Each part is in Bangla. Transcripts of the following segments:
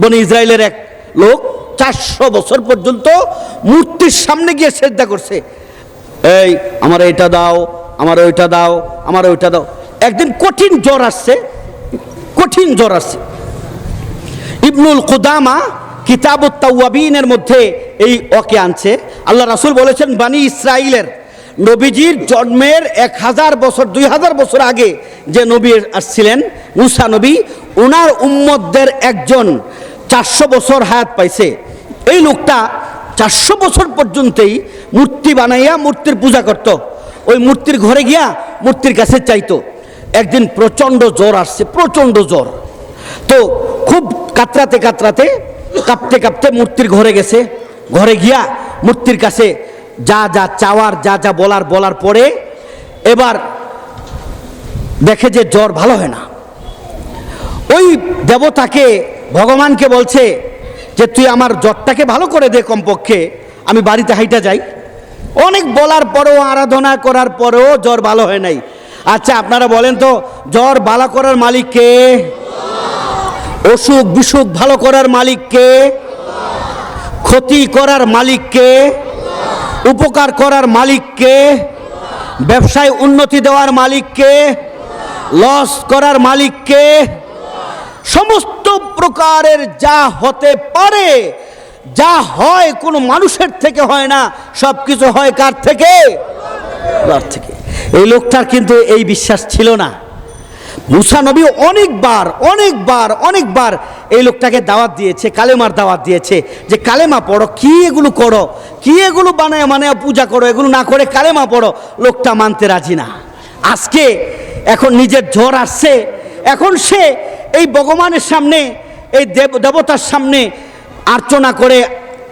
বনি ইসরায়েলের এক লোক চারশো বছর পর্যন্ত মূর্তির সামনে গিয়ে শ্রদ্ধা করছে। এই, আমার এটা দাও, আমার ওইটা দাও, আমার ওইটা দাও। একদিন কঠিন জ্বর আসছে, কঠিন জ্বর আসছে। ইবনুল কুদামা কিতাবুত তাওয়াবিনের মধ্যে এই ওকে আনছে। আল্লাহ রাসূল বলেছেন, বানি ইসরাইলের নবীজির জন্মের এক হাজার বছর, দুই হাজার বছর আগে যে নবী আসছিলেন, মুসা নবী ওনার উম্মতদের একজন চারশো বছর হায়াত পাইছে। এই লোকটা চারশো বছর পর্যন্তই মূর্তি বানাইয়া মূর্তির পূজা করত। ওই মূর্তির ঘরে গিয়া মূর্তির কাছে চাইতো। একদিন প্রচণ্ড জ্বর আসছে, প্রচণ্ড জ্বর। তো খুব কাতরাতে কাতরাতে কাঁপতে কাঁপতে মূর্তির ঘরে গেছে। ঘরে গিয়া মূর্তির কাছে যা যা চাওয়ার, যা যা বলার বলার পরে এবার দেখে যে জ্বর ভালো হয় না। ওই দেবতাকে ভগবানকে বলছে যে, তুই আমার জ্বরটাকে ভালো করে দে কমপক্ষে, আমি বাড়িতে হাইটা যাই। অনেক বলার পরেও, আরাধনা করার পরেও জ্বর ভালো হয় নাই। আচ্ছা আপনারা বলেন তো, জ্বর ভালো করার মালিক কে? অসুখ বিসুখ ভালো করার মালিক কে? ক্ষতি করার মালিক কে? উপকার করার মালিক কে? ব্যবসায় উন্নতি দেওয়ার মালিক কে? লস করার মালিক কে? সমস্ত প্রকারের যা হতে পারে, যা হয় কোনো মানুষের থেকে হয় না সব কিছু হয় কার থেকে? থেকে। এই লোকটার কিন্তু এই বিশ্বাস ছিল না। মুসা নবী অনেকবার অনেকবার অনেকবার এই লোকটাকে দাওয়াত দিয়েছে, কালেমার দাওয়াত দিয়েছে যে, কালেমা পড়ো, কি এগুলো করো? কি এগুলো বানায় মানে পূজা করো? এগুলো না করে কালেমা পড়ো? লোকটা মানতে রাজি না। আজকে এখন নিজের জ্বর আসছে, এখন সে এই ভগবানের সামনে, এই দেব দেবতার সামনে আর্চনা করে,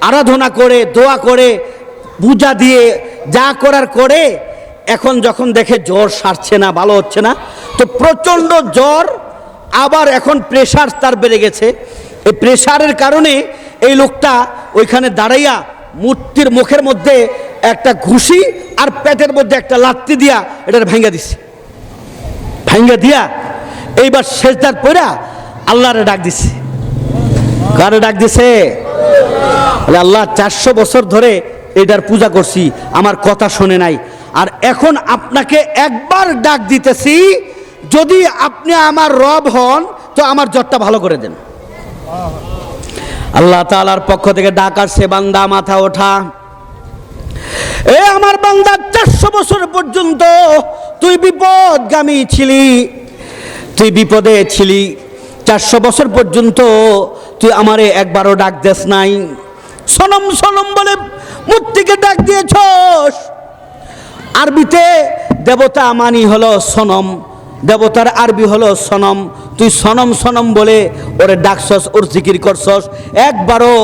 আরাধনা করে, দোয়া করে, পূজা দিয়ে যা করার করে, এখন যখন দেখে জ্বর সারছে না, ভালো হচ্ছে না, তো প্রচণ্ড জ্বর, আবার এখন প্রেশার তার বেড়ে গেছে। এই প্রেশারের কারণে এই লোকটা ওইখানে দাঁড়াইয়া মূর্তির মুখের মধ্যে একটা ঘুষি আর পেটের মধ্যে একটা লাত্তি দিয়া এটা ভেঙে দিছে। ভেঙে দিয়া এইবার শেষদার পইরা আল্লাহরে ডাক দিছে। কারে ডাক দিছে? আল্লাহ, চারশো বছর ধরে এটার পূজা করছি, আমার কথা শোনে নাই। আর এখন আপনাকে একবার ডাক দিতেছি, যদি আপনি আমার রব হন, তো আমার জ্বরটা ভালো করে দেন। আল্লাহ তাআলার পক্ষ থেকে ডাক আসছে, বান্দা, মাথা ওঠা। এ আমার বান্দা, চারশো বছর পর্যন্ত তুই বিপদগামী ছিলি। তুই বিপদে ছিলি, চারশো বছর পর্যন্ত তুই আমারে একবারও ডাক দেস নাই। সনম সনম বলে মূর্তিকে ডাক দিয়েছস। আরবিতে দেবতা মানি হলো সনম, দেবতার আরবি হলো সনম। তুই সনম সনম বলে ওরে ডাকছস, ওর জিকির করছস। একবারও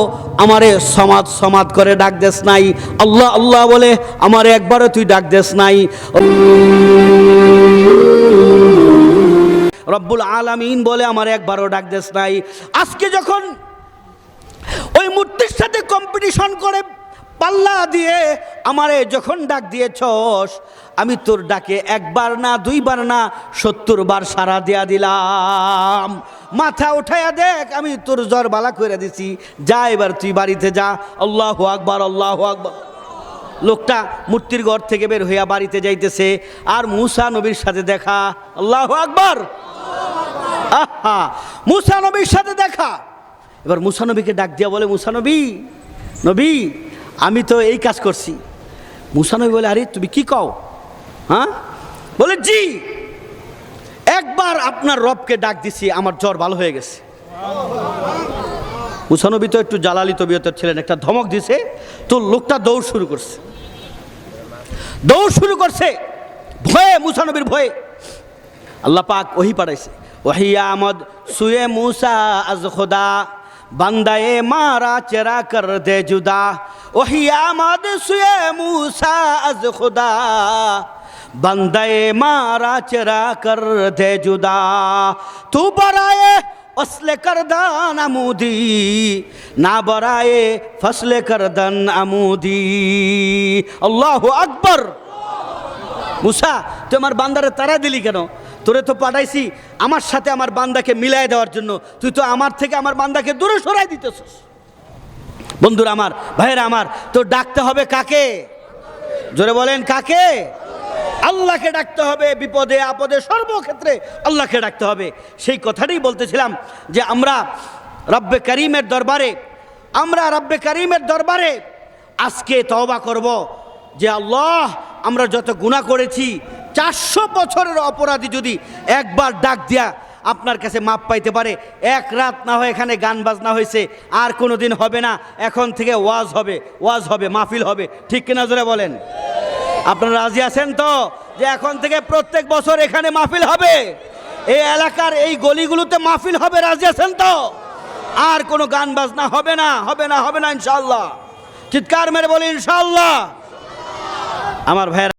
আমারে সমাদ সমাদ করে ডাক দেস নাই। আল্লাহ আল্লাহ বলে আমারে একবারও তুই ডাক দেস নাই। রব্বুল আলামিন বলে আমার একবারও ডাক দেস নাই। আজকে যখন ওই মূর্তির সাথে কম্পিটিশন করে পাল্লা দিয়ে আমারে যখন ডাক দিয়েছস, আমি তোর ডাকে একবার না, দুইবার না সত্তর বার সারা দিয়া দিলাম। মাথা উঠাইয়া দেখ, আমি তোর জ্বর বালা করে দিছি। যা এবার তুই বাড়িতে যা। আল্লাহ আকবার আল্লাহ আকবার। লোকটা মূর্তির ঘর থেকে বের হইয়া বাড়িতে যাইতেছে। আর মুসা নবীর সাথে দেখা। আল্লাহ আকবার। আহা, মুসা নবীর সাথে দেখা। এবার মুসা নবীকে ডাক দিয়া বলে, মুসা নবী নবী, আমি তো এই কাজ করছি। মুসা নবী বলে, আরে, তুমি কি কও? হ্যাঁ? বলে, জি, একবার আপনার রবকে ডাক দিছি, আমার জ্বর ভালো হয়ে গেছে। মুসানবী তো একটু জালালি তবিয়তের ছিলেন, একটা ধমক দিছে, তো লোকটা দৌড় শুরু করছে। দৌড় শুরু করছে। ভয়ে মুসানবীর ভয়ে। আল্লাহ পাক ওহি পাঠাইছে। ওহি আমদ সুয়ে মুসা আজ খোদা। বান্দায়ে মারা চেরা কর দে জুদা। ওহি আমদ সুয়ে মুসা আজ খোদা। বান্দায়ে মারা চেরা কর দে জুদা। তু বরায়ে অসলে করদান আমুদি, না বরায়ে ফসলে করদান আমুদি। আল্লাহ আকবর! মুসা, তুই আমার বান্দারে তারা দিলি কেন? তোরে তো পাঠাইছি আমার সাথে আমার বান্দাকে মিলাই দেওয়ার জন্য। তুই তো আমার থেকে আমার বান্দাকে দূরে সরাই দিতেছ বন্ধুরা আমার, ভাইয়েরা আমার তো ডাকতে হবে কাকে? জোরে বলেন, কাকে? আল্লাহকে ডাকতে হবে, বিপদে, আপদে, সর্বক্ষেত্রে আল্লাহকে ডাকতে হবে। সেই কথাটাই বলতেছিলাম যে আমরা রব্বে করিমের দরবারে, আমরা রব্বে করিমের দরবারে আজকে তওবা করব যে আল্লাহ, আমরা যত গুনাহ করেছি, চারশো বছরের অপরাধী যদি একবার ডাক দিয়া আপনার কাছে মাপ পাইতে পারে, এক রাত না হয় এখানে গান বাজনা হয়েছে, আর কোনো দিন হবে না, এখন থেকে ওয়াজ হবে ওয়াজ হবে, মাহফিল হবে। ঠিক কিনা জোরে বলেন? আপনারা রাজি আছেন তো? যে এখন থেকে প্রত্যেক বছর এখানে মাহফিল হবে। এই এলাকার এই গলিগুলোতে মাহফিল হবে, রাজি আছেন তো? আর কোনো গান বাজনা হবে না হবে না হবে না ইনশাল্লাহ চিৎকার মেরে বলি ইনশাল্লাহ আমার ভাইয়েরা